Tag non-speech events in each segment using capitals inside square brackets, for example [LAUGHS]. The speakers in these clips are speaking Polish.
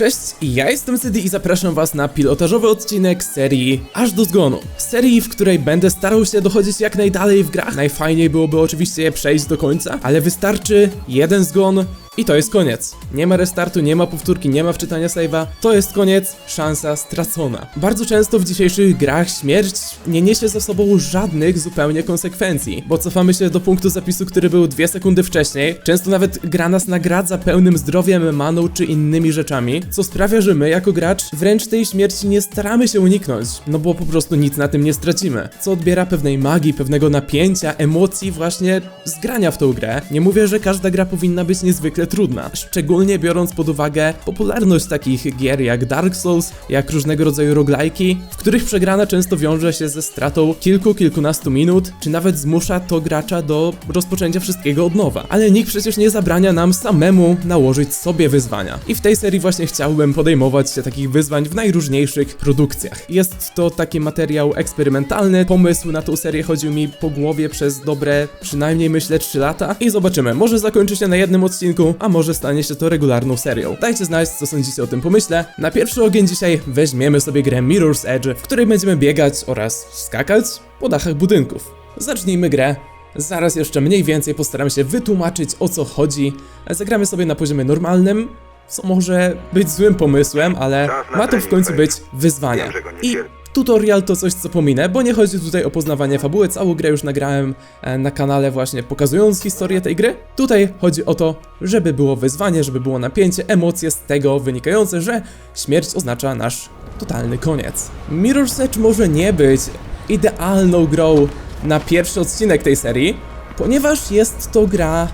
Cześć, ja jestem Cydy i zapraszam was na pilotażowy odcinek serii Aż do zgonu. Serii, w której będę starał się dochodzić jak najdalej w grach. Najfajniej byłoby oczywiście je przejść do końca, ale wystarczy jeden zgon i to jest koniec. Nie ma restartu, nie ma powtórki, nie ma wczytania save'a. To jest koniec, szansa stracona. Bardzo często w dzisiejszych grach śmierć nie niesie ze sobą żadnych zupełnie konsekwencji, bo cofamy się do punktu zapisu, który był dwie sekundy wcześniej. Często nawet gra nas nagradza pełnym zdrowiem, maną czy innymi rzeczami, co sprawia, że my jako gracz wręcz tej śmierci nie staramy się uniknąć, no bo po prostu nic na tym nie stracimy. Co odbiera pewnej magii, pewnego napięcia, emocji właśnie z grania w tą grę. Nie mówię, że każda gra powinna być niezwykle trudna, szczególnie biorąc pod uwagę popularność takich gier jak Dark Souls, jak różnego rodzaju roguelike'i, w których przegrana często wiąże się ze stratą kilku, kilkunastu minut, czy nawet zmusza to gracza do rozpoczęcia wszystkiego od nowa. Ale nikt przecież nie zabrania nam samemu nałożyć sobie wyzwania. I w tej serii właśnie chciałbym podejmować się takich wyzwań w najróżniejszych produkcjach. Jest to taki materiał eksperymentalny, pomysł na tą serię chodził mi po głowie przez dobre, przynajmniej myślę 3 lata i zobaczymy, może zakończy się na jednym odcinku, a może stanie się to regularną serią. Dajcie znać, co sądzicie o tym pomyśle. Na pierwszy ogień dzisiaj weźmiemy sobie grę Mirror's Edge, w której będziemy biegać oraz skakać po dachach budynków. Zacznijmy grę. Zaraz jeszcze mniej więcej postaram się wytłumaczyć o co chodzi. Zagramy sobie na poziomie normalnym, co może być złym pomysłem, ale ma to w końcu być wyzwanie. I tutorial to coś co pominę, bo nie chodzi tutaj o poznawanie fabuły, całą grę już nagrałem e, na kanale właśnie pokazując historię tej gry. Tutaj chodzi o to, żeby było wyzwanie, żeby było napięcie, emocje z tego wynikające, że śmierć oznacza nasz totalny koniec. Mirror's Edge może nie być idealną grą na pierwszy odcinek tej serii, ponieważ jest to gra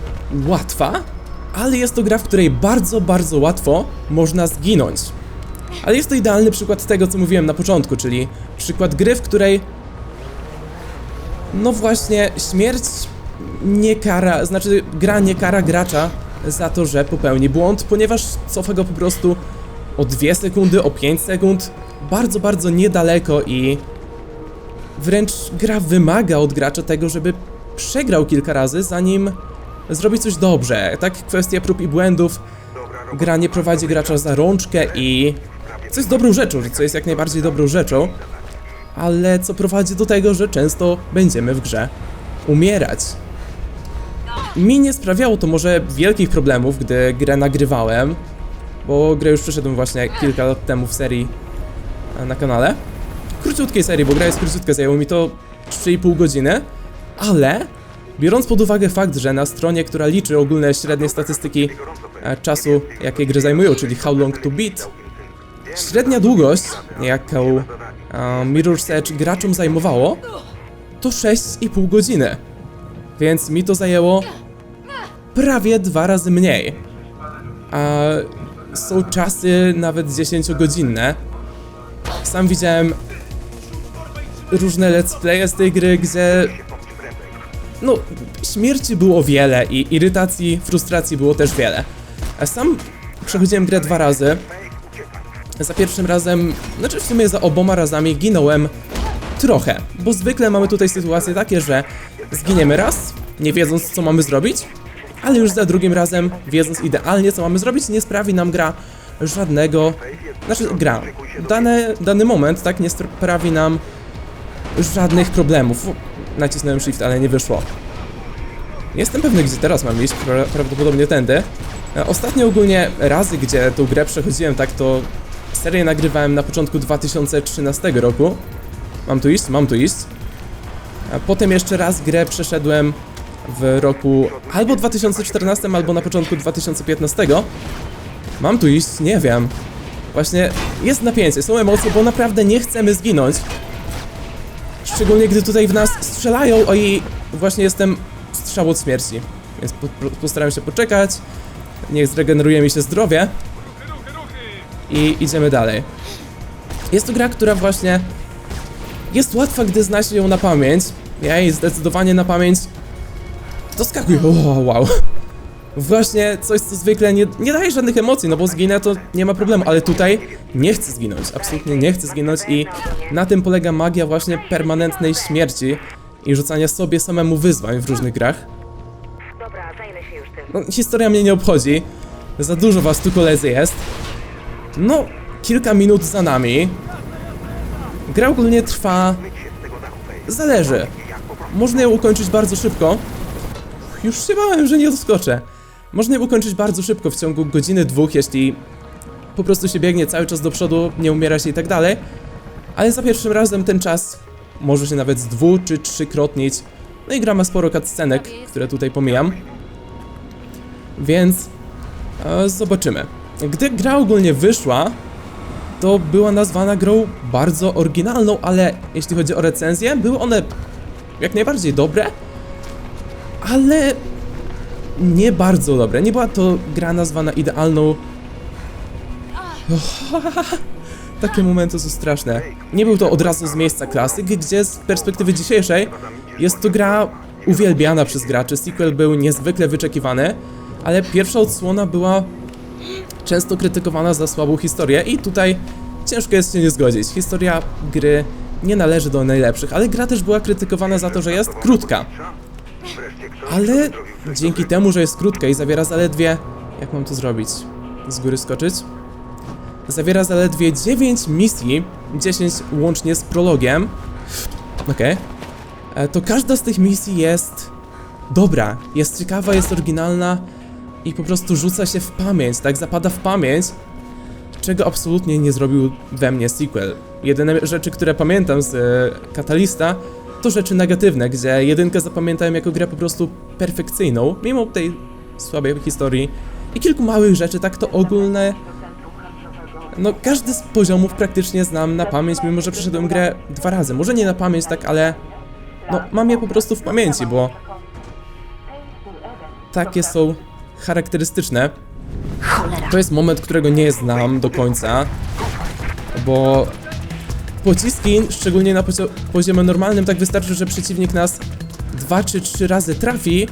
łatwa, ale jest to gra, w której bardzo, bardzo łatwo można zginąć. Ale jest to idealny przykład tego, co mówiłem na początku, czyli przykład gry, w której no właśnie śmierć nie kara, znaczy gra nie kara gracza za to, że popełni błąd, ponieważ cofa go po prostu o 2 sekundy, o 5 sekund, bardzo, bardzo niedaleko i wręcz gra wymaga od gracza tego, żeby przegrał kilka razy, zanim zrobi coś dobrze. Tak, kwestia prób i błędów. Gra nie prowadzi gracza za rączkę i co jest dobrą rzeczą, co jest jak najbardziej dobrą rzeczą, ale co prowadzi do tego, że często będziemy w grze umierać. Mi nie sprawiało to może wielkich problemów, gdy grę nagrywałem, bo grę już przeszedłem właśnie kilka lat temu w serii e, na kanale. Króciutkiej serii, bo gra jest króciutka, zajęło mi to 3,5 godziny, ale biorąc pod uwagę fakt, że na stronie, która liczy ogólne średnie statystyki e, czasu, jakie gry zajmują, czyli How Long to Beat, średnia długość, jaką Mirror's Edge graczom zajmowało, to 6,5 godziny. Więc mi to zajęło prawie dwa razy mniej. A są czasy nawet 10-godzinne. Sam widziałem różne let's playe z tej gry, gdzie no, śmierci było wiele i irytacji, frustracji było też wiele. Sam przechodziłem grę dwa razy. Za pierwszym razem, znaczy w sumie za oboma razami ginąłem trochę, bo zwykle mamy tutaj sytuacje takie, że zginiemy raz, nie wiedząc co mamy zrobić, ale już za drugim razem, wiedząc idealnie co mamy zrobić, nie sprawi nam gra żadnego, znaczy gra, dane, dany moment, tak, nie sprawi nam żadnych problemów. Nacisnąłem shift, ale nie wyszło. Jestem pewny, gdzie teraz mam iść, pra prawdopodobnie tędy. E, Ostatnio ogólnie razy, gdzie tą grę przechodziłem, tak to serię nagrywałem na początku 2013 roku. Mam tu iść? Mam tu iść. A potem jeszcze raz grę przeszedłem w roku albo 2014, albo na początku 2015. Mam tu iść? Nie wiem. Właśnie jest napięcie, są emocje, bo naprawdę nie chcemy zginąć. Szczególnie gdy tutaj w nas strzelają, o i właśnie jestem strzał od śmierci. Więc po, po, postaram się poczekać. Niech zregeneruje mi się zdrowie. I idziemy dalej. Jest to gra, która właśnie jest łatwa, gdy zna się ją na pamięć. Ja jej zdecydowanie na pamięć doskakuję. O, wow. Właśnie coś, co zwykle nie, nie daje żadnych emocji, no bo zginę to nie ma problemu, ale tutaj nie chcę zginąć, absolutnie nie chcę zginąć i na tym polega magia właśnie permanentnej śmierci i rzucania sobie samemu wyzwań w różnych grach. Dobra, zajmę się już tym. No, historia mnie nie obchodzi, za dużo was tu koledzy jest. No, kilka minut za nami. Gra ogólnie trwa... Zależy. Można ją ukończyć bardzo szybko. Już się bałem, że nie doskoczę. Można ją ukończyć bardzo szybko, w ciągu godziny, dwóch, jeśli po prostu się biegnie cały czas do przodu, nie umiera się i tak dalej. Ale za pierwszym razem ten czas może się nawet z dwu czy trzykrotnić. No i gra ma sporo cutscenek, które tutaj pomijam. Więc e, zobaczymy. Gdy gra ogólnie wyszła, to była nazwana grą bardzo oryginalną, ale jeśli chodzi o recenzje, były one jak najbardziej dobre, ale nie bardzo dobre. Nie była to gra nazwana idealną. [LAUGHS] Takie momenty są straszne. Nie był to od razu z miejsca klasyk, gdzie z perspektywy dzisiejszej jest to gra uwielbiana przez graczy. Sequel był niezwykle wyczekiwany, ale pierwsza odsłona była często krytykowana za słabą historię i tutaj ciężko jest się nie zgodzić. Historia gry nie należy do najlepszych, ale gra też była krytykowana za to, że jest krótka. Ale dzięki temu, że jest krótka i zawiera zaledwie... Jak mam to zrobić? Z góry skoczyć? Zawiera zaledwie 9 misji, 10 łącznie z prologiem. Okej. E, To każda z tych misji jest dobra, jest ciekawa, jest oryginalna i po prostu rzuca się w pamięć, tak? Zapada w pamięć, czego absolutnie nie zrobił we mnie sequel. Jedyne rzeczy, które pamiętam z e, Katalista, to rzeczy negatywne, gdzie jedynkę zapamiętałem jako grę po prostu perfekcyjną, mimo tej słabej historii i kilku małych rzeczy, tak to ogólne. No, każdy z poziomów praktycznie znam na pamięć, mimo że przeszedłem grę dwa razy. Może nie na pamięć, tak, ale no, mam je po prostu w pamięci, bo takie są charakterystyczne. To jest moment, którego nie znam do końca, bo pociski, szczególnie na pocio- poziomie normalnym, tak wystarczy, że przeciwnik nas dwa czy trzy razy trafi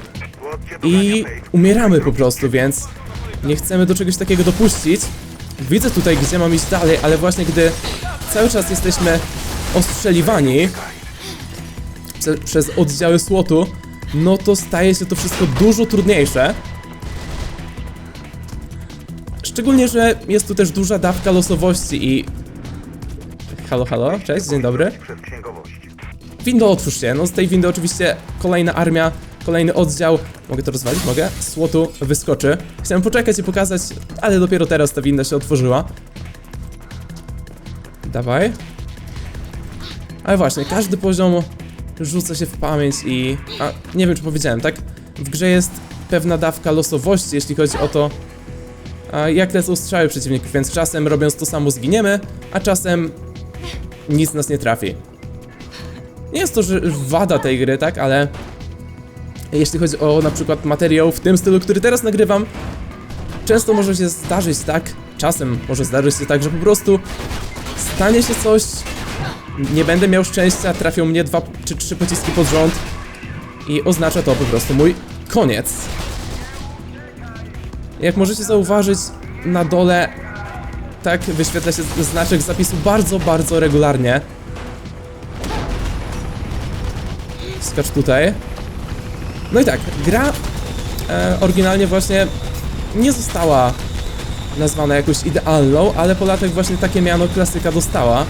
i umieramy po prostu, więc nie chcemy do czegoś takiego dopuścić. Widzę tutaj, gdzie mam iść dalej, ale właśnie gdy cały czas jesteśmy ostrzeliwani prze- przez oddziały słotu, no to staje się to wszystko dużo trudniejsze. Szczególnie, że jest tu też duża dawka losowości i... Halo, halo, cześć, dzień dobry. Window otwórz się, no z tej windy oczywiście kolejna armia, kolejny oddział, mogę to rozwalić? Mogę? Słotu wyskoczy. Chciałem poczekać i pokazać, ale dopiero teraz ta winda się otworzyła. Dawaj. Ale właśnie, każdy poziom rzuca się w pamięć i... A, nie wiem czy powiedziałem, tak? W grze jest pewna dawka losowości, jeśli chodzi o to, jak lecą strzały przeciwników, więc czasem robiąc to samo zginiemy, a czasem nic nas nie trafi. Nie jest to że wada tej gry, tak, ale jeśli chodzi o na przykład materiał w tym stylu, który teraz nagrywam, często może się zdarzyć tak, czasem może zdarzyć się tak, że po prostu stanie się coś, nie będę miał szczęścia, trafią mnie dwa czy trzy pociski pod rząd i oznacza to po prostu mój koniec. Jak możecie zauważyć, na dole tak wyświetla się znaczek zapisu bardzo, bardzo regularnie. Skacz tutaj. No i tak, gra e, oryginalnie właśnie nie została nazwana jakoś idealną, ale po latach właśnie takie miano klasyka dostała.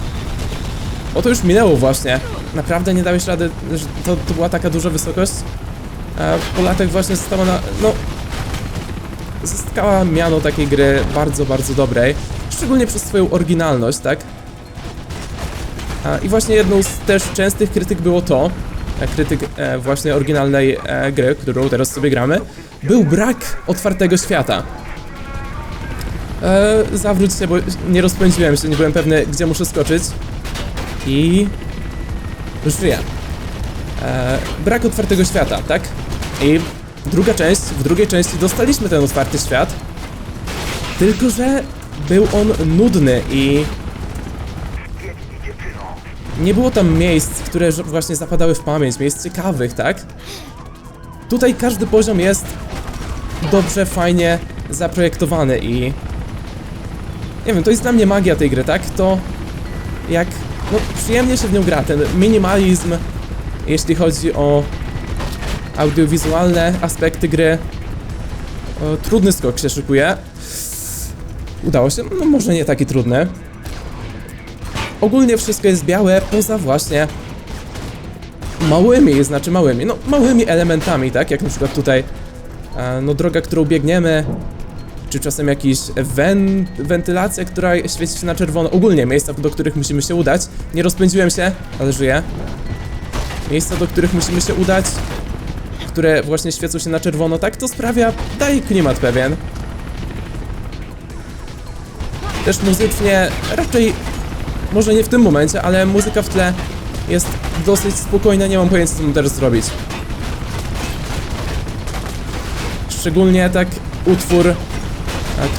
O to już minęło właśnie. Naprawdę nie dałeś rady, że to, to była taka duża wysokość. E, po latach właśnie została na... no zyskała miano takiej gry bardzo, bardzo dobrej, szczególnie przez swoją oryginalność, tak? I właśnie jedną z też częstych krytyk było to, e, krytyk e, właśnie oryginalnej e, gry, którą teraz sobie gramy, był brak otwartego świata. E, zawróć się, bo nie rozpędziłem się, nie byłem pewny, gdzie muszę skoczyć. I... żyję. E, brak otwartego świata, tak? I druga część, w drugiej części dostaliśmy ten otwarty świat, tylko że był on nudny i nie było tam miejsc, które właśnie zapadały w pamięć, miejsc ciekawych, tak? Tutaj każdy poziom jest dobrze, fajnie zaprojektowany i nie wiem, to jest dla mnie magia tej gry, tak? To jak no przyjemnie się w nią gra, ten minimalizm, jeśli chodzi o audiowizualne aspekty gry. O, trudny skok się szykuje. Udało się, no może nie taki trudny. Ogólnie wszystko jest białe, poza właśnie małymi, znaczy małymi, no małymi elementami, tak? Jak na przykład tutaj, no droga, którą biegniemy, czy czasem jakiś wen wentylacja, która świeci się na czerwono. Ogólnie miejsca, do których musimy się udać. Nie rozpędziłem się, ale żyję. Miejsca, do których musimy się udać, które właśnie świecą się na czerwono, tak? To sprawia, daje klimat pewien. Też muzycznie, raczej, może nie w tym momencie, ale muzyka w tle jest dosyć spokojna, nie mam pojęcia co mam teraz zrobić. Szczególnie tak utwór,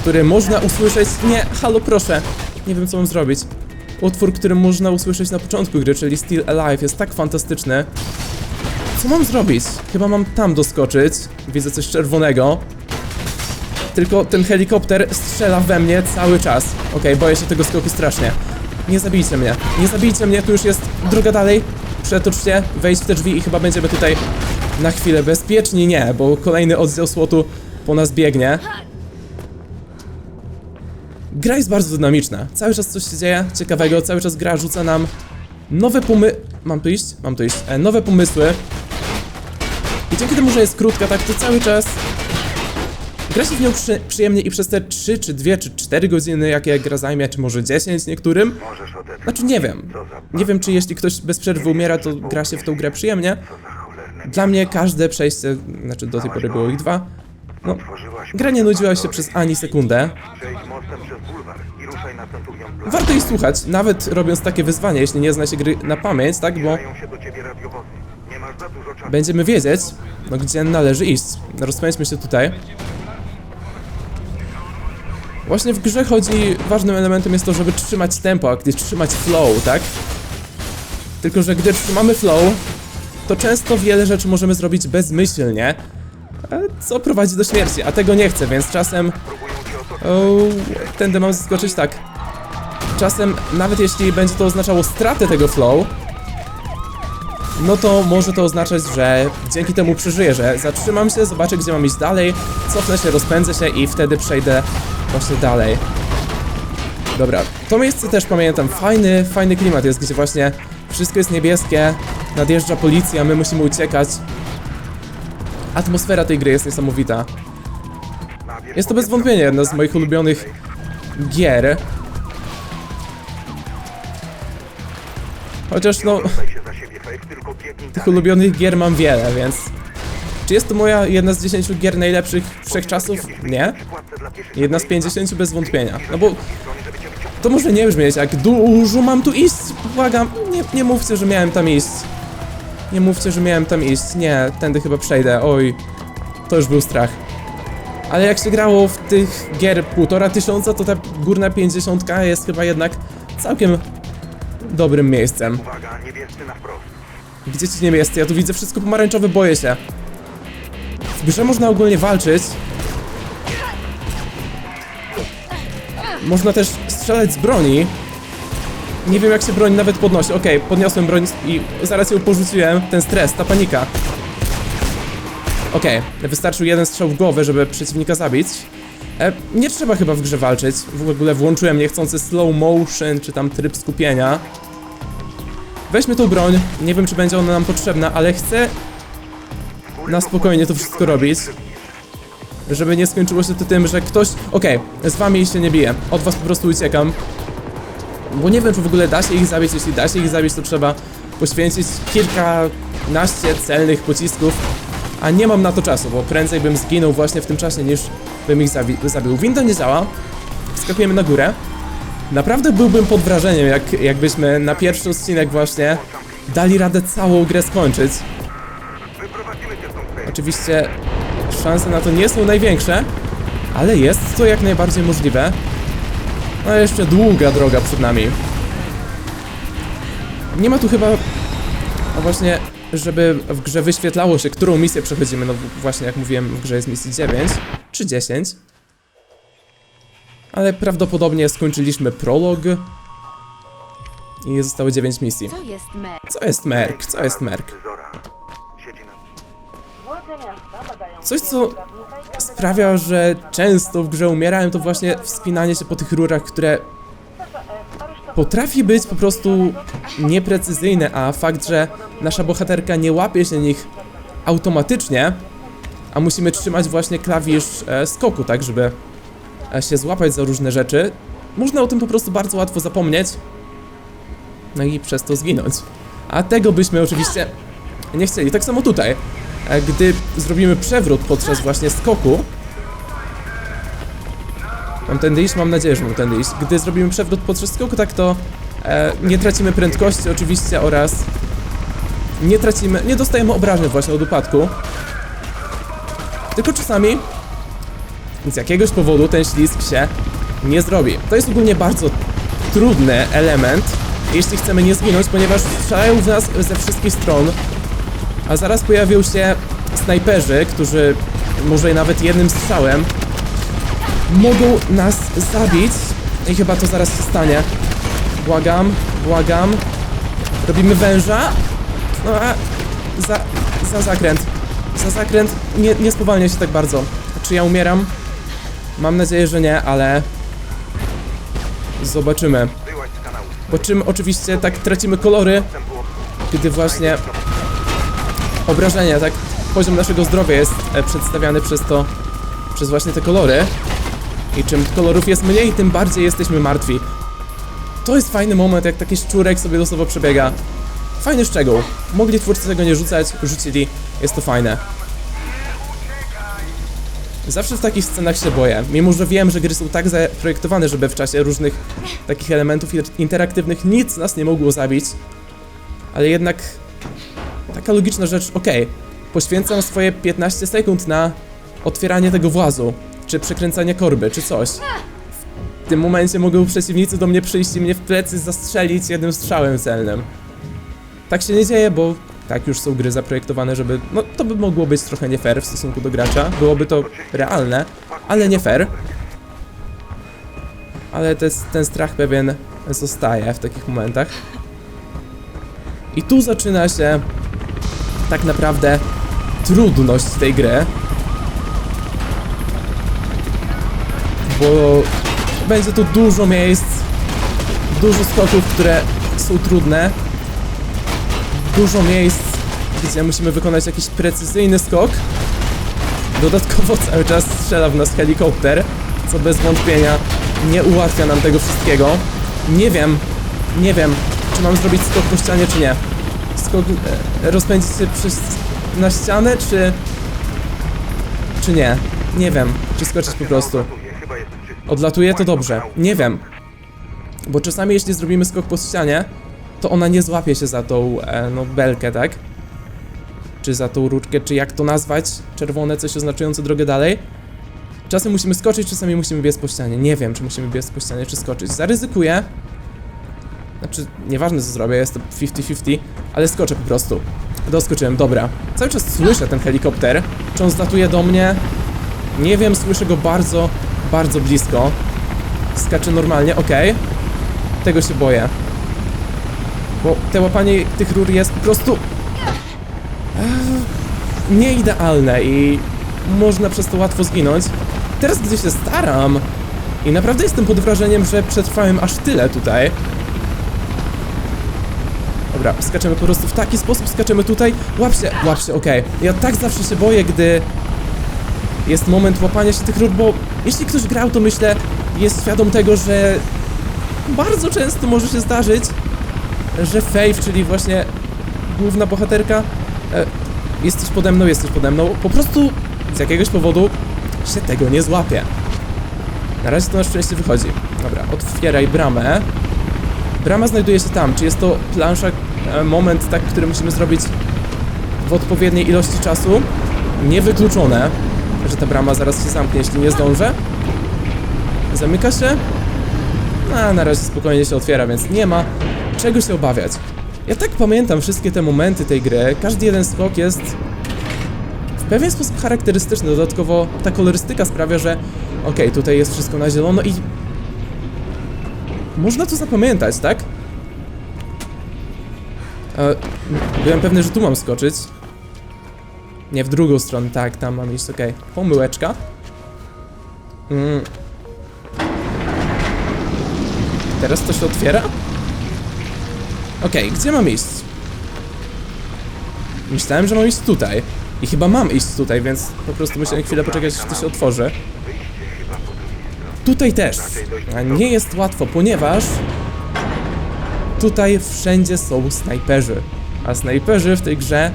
który można usłyszeć. Nie, halo proszę. Nie wiem co mam zrobić. Utwór, który można usłyszeć na początku gry, czyli Still Alive, jest tak fantastyczny. Co mam zrobić? Chyba mam tam doskoczyć. Widzę coś czerwonego. Tylko ten helikopter strzela we mnie cały czas. Okej, boję się tego skoku strasznie. Nie zabijcie mnie. Nie zabijcie mnie, tu już jest droga dalej. Przetocz się, wejdź w te drzwi i chyba będziemy tutaj na chwilę bezpieczni. Nie, bo kolejny oddział słotu po nas biegnie. Gra jest bardzo dynamiczna. Cały czas coś się dzieje ciekawego, cały czas gra rzuca nam nowe pomy... Mam tu iść? Mam tu iść. E, nowe pomysły. I dzięki temu, że jest krótka, tak to cały czas Gra się w nią przy, przyjemnie i przez te 3, czy 2, czy 4 godziny, jakie gra zajmie, czy może 10 niektórym. Znaczy nie wiem. Nie wiem, czy jeśli ktoś bez przerwy umiera, to gra się w tą grę przyjemnie. Dla mnie każde przejście, znaczy do tej pory było ich dwa, no, gra nie nudziła się przez ani sekundę. Warto jej słuchać, nawet robiąc takie wyzwanie, jeśli nie zna się gry na pamięć, tak, bo Zbliżają się do ciebie radiowozy. Nie masz za dużo czasu. Będziemy wiedzieć, no gdzie należy iść. Rozpędźmy się tutaj. Właśnie w grze chodzi, ważnym elementem jest to, żeby trzymać tempo, a gdy trzymać flow, tak? Tylko, że gdy trzymamy flow, to często wiele rzeczy możemy zrobić bezmyślnie, e, co prowadzi do śmierci, a tego nie chcę, więc czasem... O, tędy mam zaskoczyć, tak. Czasem, nawet jeśli będzie to oznaczało stratę tego flow, no to może to oznaczać, że dzięki temu przeżyję, że zatrzymam się, zobaczę gdzie mam iść dalej, cofnę się, rozpędzę się i wtedy przejdę właśnie dalej. Dobra, to miejsce też pamiętam, fajny, fajny klimat jest, gdzie właśnie wszystko jest niebieskie, nadjeżdża policja, my musimy uciekać. Atmosfera tej gry jest niesamowita. Jest to bez wątpienia jedna z moich ulubionych gier. Chociaż no, tych ulubionych gier mam wiele, więc... Czy jest to moja jedna z 10 gier najlepszych wszechczasów? Nie. Jedna z 50 bez wątpienia. No bo to może nie brzmieć jak dużo mam tu iść, błagam. Nie, nie mówcie, że miałem tam iść. Nie mówcie, że miałem tam iść. Nie, tędy chyba przejdę. Oj, to już był strach. Ale jak się grało w tych gier półtora tysiąca, to ta górna pięćdziesiątka jest chyba jednak całkiem dobrym miejscem. Uwaga, niebiescy na wprost. Gdzie ci niebiescy? Ja tu widzę wszystko pomarańczowe, boję się. W grze można ogólnie walczyć. Można też strzelać z broni. Nie wiem jak się broń nawet podnosi. Okej, podniosłem broń i zaraz ją porzuciłem. Ten stres, ta panika. Okej, wystarczył jeden strzał w głowę, żeby przeciwnika zabić. E, nie trzeba chyba w grze walczyć. W ogóle włączyłem niechcący slow motion, czy tam tryb skupienia. Weźmy tą broń. Nie wiem, czy będzie ona nam potrzebna, ale chcę na spokojnie to wszystko robić. Żeby nie skończyło się to tym, że ktoś... Okej, z wami się nie biję. Od was po prostu uciekam. Bo nie wiem, czy w ogóle da się ich zabić. Jeśli da się ich zabić, to trzeba poświęcić kilkanaście celnych pocisków. A nie mam na to czasu, bo prędzej bym zginął właśnie w tym czasie, niż bym ich zabi zabił. Winda nie działa. Skakujemy na górę. Naprawdę byłbym pod wrażeniem, jak, jakbyśmy na pierwszy odcinek właśnie dali radę całą grę skończyć. Oczywiście szanse na to nie są największe, ale jest to jak najbardziej możliwe. No jeszcze długa droga przed nami. Nie ma tu chyba, a właśnie, żeby w grze wyświetlało się, którą misję przechodzimy. No właśnie, jak mówiłem, w grze jest misji 9 czy 10. Ale prawdopodobnie skończyliśmy prolog. I zostały 9 misji. Co jest mer? Co jest Merk? Co jest Merk? Coś, co sprawia, że często w grze umierałem, to właśnie wspinanie się po tych rurach, które potrafi być po prostu nieprecyzyjne, a fakt, że nasza bohaterka nie łapie się nich automatycznie, a musimy trzymać właśnie klawisz e, skoku, tak, żeby się złapać za różne rzeczy, można o tym po prostu bardzo łatwo zapomnieć, no i przez to zginąć. A tego byśmy oczywiście nie chcieli. Tak samo tutaj. E, Gdy zrobimy przewrót podczas właśnie skoku, Mam tędy iść? Mam nadzieję, że mam tędy iść. Gdy zrobimy przewrót podczas skoku, tak to e, nie tracimy prędkości oczywiście oraz nie tracimy, nie dostajemy obrażeń właśnie od upadku. Tylko czasami z jakiegoś powodu ten ślizg się nie zrobi. To jest ogólnie bardzo trudny element, jeśli chcemy nie zginąć, ponieważ strzelają w nas ze wszystkich stron, a zaraz pojawią się snajperzy, którzy może nawet jednym strzałem mogą nas zabić i chyba to zaraz się stanie. Błagam, błagam. Robimy węża. No a za, za zakręt. Za zakręt. Nie, nie spowalnia się tak bardzo. Czy ja umieram? Mam nadzieję, że nie, ale zobaczymy. Po czym oczywiście tak tracimy kolory, gdy właśnie obrażenia, tak poziom naszego zdrowia jest e, przedstawiany przez to, przez właśnie te kolory. I czym kolorów jest mniej, tym bardziej jesteśmy martwi. To jest fajny moment, jak taki szczurek sobie losowo przebiega. Fajny szczegół. Mogli twórcy tego nie rzucać, rzucili. Jest to fajne. Zawsze w takich scenach się boję, mimo że wiem, że gry są tak zaprojektowane, żeby w czasie różnych takich elementów interaktywnych nic nas nie mogło zabić, ale jednak taka logiczna rzecz, okej, poświęcam swoje 15 sekund na otwieranie tego włazu, czy przekręcanie korby, czy coś. W tym momencie mogą przeciwnicy do mnie przyjść i mnie w plecy zastrzelić jednym strzałem celnym. Tak się nie dzieje, bo tak już są gry zaprojektowane, żeby. No to by mogło być trochę nie fair w stosunku do gracza. Byłoby to realne, ale nie fair. Ale te, ten strach pewien zostaje w takich momentach. I tu zaczyna się tak naprawdę trudność tej gry. Bo będzie tu dużo miejsc, dużo skoków, które są trudne. Dużo miejsc, gdzie musimy wykonać jakiś precyzyjny skok. Dodatkowo [LAUGHS] cały czas strzela w nas helikopter, co bez wątpienia nie ułatwia nam tego wszystkiego. Nie wiem, nie wiem, czy mam zrobić skok po ścianie, czy nie. Skok e, rozpędzić się przez, na ścianę, czy... czy nie. Nie wiem, czy skoczyć po prostu. Odlatuje. To dobrze. Nie wiem. Bo czasami jeśli zrobimy skok po ścianie, to ona nie złapie się za tą, e, no, belkę, tak? Czy za tą rurkę, czy jak to nazwać? Czerwone, coś oznaczające drogę dalej. Czasem musimy skoczyć, czasami musimy biec po ścianie. Nie wiem, czy musimy biec po ścianie, czy skoczyć. Zaryzykuję. Znaczy, nieważne co zrobię, jest to 50-50, ale skoczę po prostu. Doskoczyłem, dobra. Cały czas słyszę ten helikopter. Czy on zlatuje do mnie? Nie wiem, słyszę go bardzo, bardzo blisko. Skacze normalnie, okej. Tego się boję. Bo te łapanie tych rur jest po prostu... Eee, nieidealne i można przez to łatwo zginąć. Teraz, gdy się staram i naprawdę jestem pod wrażeniem, że przetrwałem aż tyle tutaj. Dobra, skaczemy po prostu w taki sposób, skaczemy tutaj. Łap się, łap się, okej. Ja tak zawsze się boję, gdy jest moment łapania się tych rur, bo jeśli ktoś grał, to myślę, jest świadom tego, że bardzo często może się zdarzyć, że Faith, czyli właśnie główna bohaterka, e, jesteś pode mną, jesteś pode mną, po prostu z jakiegoś powodu się tego nie złapie. Na razie to na szczęście wychodzi. Dobra, otwieraj bramę. Brama znajduje się tam. Czy jest to plansza, e, moment, tak, który musimy zrobić w odpowiedniej ilości czasu? Niewykluczone, że ta brama zaraz się zamknie, jeśli nie zdążę. Zamyka się. A na razie spokojnie się otwiera, więc nie ma czego się obawiać. Ja tak pamiętam wszystkie te momenty tej gry. Każdy jeden skok jest w pewien sposób charakterystyczny. Dodatkowo ta kolorystyka sprawia, że okej, tutaj jest wszystko na zielono i można to zapamiętać, tak? E, byłem pewny, że tu mam skoczyć. Nie, w drugą stronę, tak, tam mam iść, okej. Pomyłeczka. Mm. Teraz to się otwiera? Okej, gdzie mam iść? Myślałem, że mam iść tutaj. I chyba mam iść tutaj, więc po prostu muszę chwilę poczekać, aż to się otworzy. Tutaj też. A nie jest łatwo, ponieważ tutaj wszędzie są snajperzy. A snajperzy w tej grze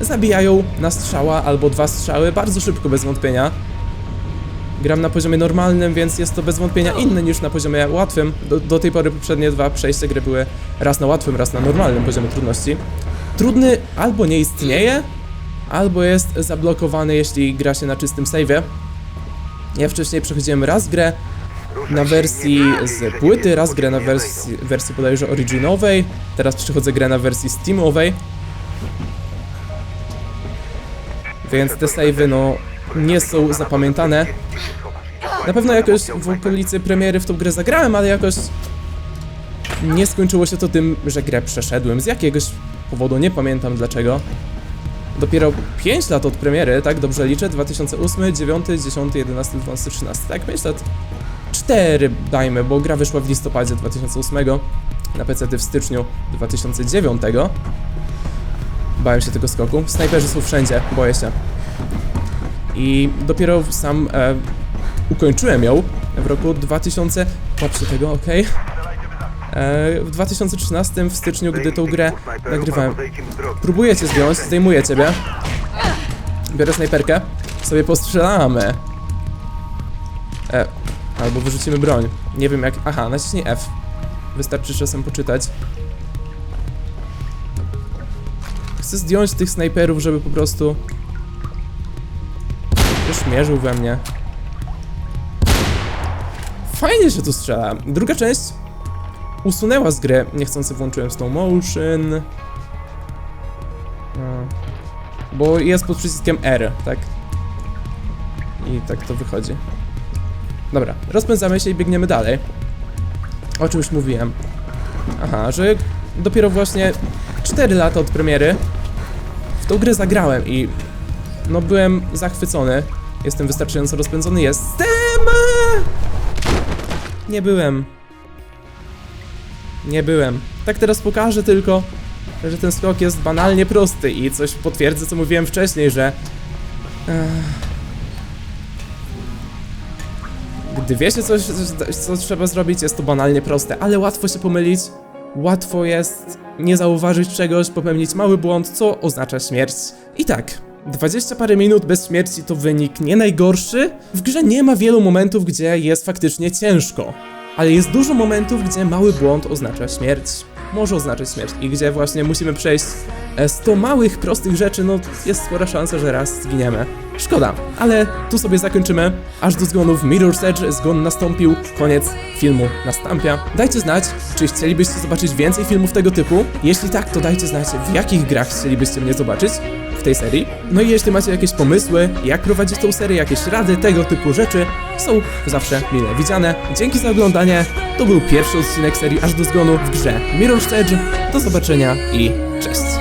zabijają na strzała albo dwa strzały bardzo szybko, bez wątpienia. Gram na poziomie normalnym, więc jest to bez wątpienia inne niż na poziomie łatwym. Do, do tej pory poprzednie dwa przejścia gry były raz na łatwym, raz na normalnym poziomie trudności. Trudny albo nie istnieje, albo jest zablokowany, jeśli gra się na czystym save'ie. Ja wcześniej przechodziłem raz grę na wersji z płyty, raz grę na wersji, wersji bodajże originowej, teraz przechodzę grę na wersji steamowej. Więc te save'y no nie są zapamiętane. Na pewno jakoś w okolicy premiery w tą grę zagrałem, ale jakoś nie skończyło się to tym, że grę przeszedłem z jakiegoś powodu, nie pamiętam dlaczego. Dopiero 5 lat od premiery, tak dobrze liczę, 2008, 9, 10, 11, 12, 13, tak 5 lat. 4 dajmy, bo gra wyszła w listopadzie 2008, na PC w styczniu 2009. Bałem się tego skoku. Snajperzy są wszędzie, boję się. I dopiero sam e, ukończyłem ją w roku 2000. Patrzcie tego, okej. E, W 2013 w styczniu, gdy tą grę nagrywałem. Próbuję cię zdjąć, zdejmuję ciebie. Biorę snajperkę. Sobie postrzelamy. E, albo wyrzucimy broń. Nie wiem jak. Aha, naciśnij F. Wystarczy czasem poczytać. Chcę zdjąć tych snajperów, żeby po prostu. Mierzył we mnie. Fajnie się tu strzela. Druga część usunęła z gry. Niechcący włączyłem slow motion. Bo jest pod przyciskiem R, tak? I tak to wychodzi. Dobra, rozpędzamy się i biegniemy dalej. O czym już mówiłem. Aha, że dopiero właśnie 4 lata od premiery w tą grę zagrałem i no byłem zachwycony. Jestem wystarczająco rozpędzony. Jestem! Nie byłem. Nie byłem. Tak teraz pokażę tylko, że ten skok jest banalnie prosty i coś potwierdzę, co mówiłem wcześniej, że... Ech. Gdy wie się coś, coś, co trzeba zrobić, jest to banalnie proste, ale łatwo się pomylić. Łatwo jest nie zauważyć czegoś, popełnić mały błąd, co oznacza śmierć. I tak, 20 parę minut bez śmierci to wynik nie najgorszy. W grze nie ma wielu momentów, gdzie jest faktycznie ciężko. Ale jest dużo momentów, gdzie mały błąd oznacza śmierć. Może oznaczać śmierć i gdzie właśnie musimy przejść e, 100 małych, prostych rzeczy, no jest spora szansa, że raz zginiemy. Szkoda, ale tu sobie zakończymy. Aż do zgonu w Mirror's Edge zgon nastąpił, koniec filmu nastąpia. Dajcie znać, czy chcielibyście zobaczyć więcej filmów tego typu. Jeśli tak, to dajcie znać, w jakich grach chcielibyście mnie zobaczyć tej serii. No i jeśli macie jakieś pomysły, jak prowadzić tą serię, jakieś rady, tego typu rzeczy, są zawsze mile widziane. Dzięki za oglądanie. To był pierwszy odcinek serii Aż do zgonu w grze Mirror's Edge. Do zobaczenia i cześć.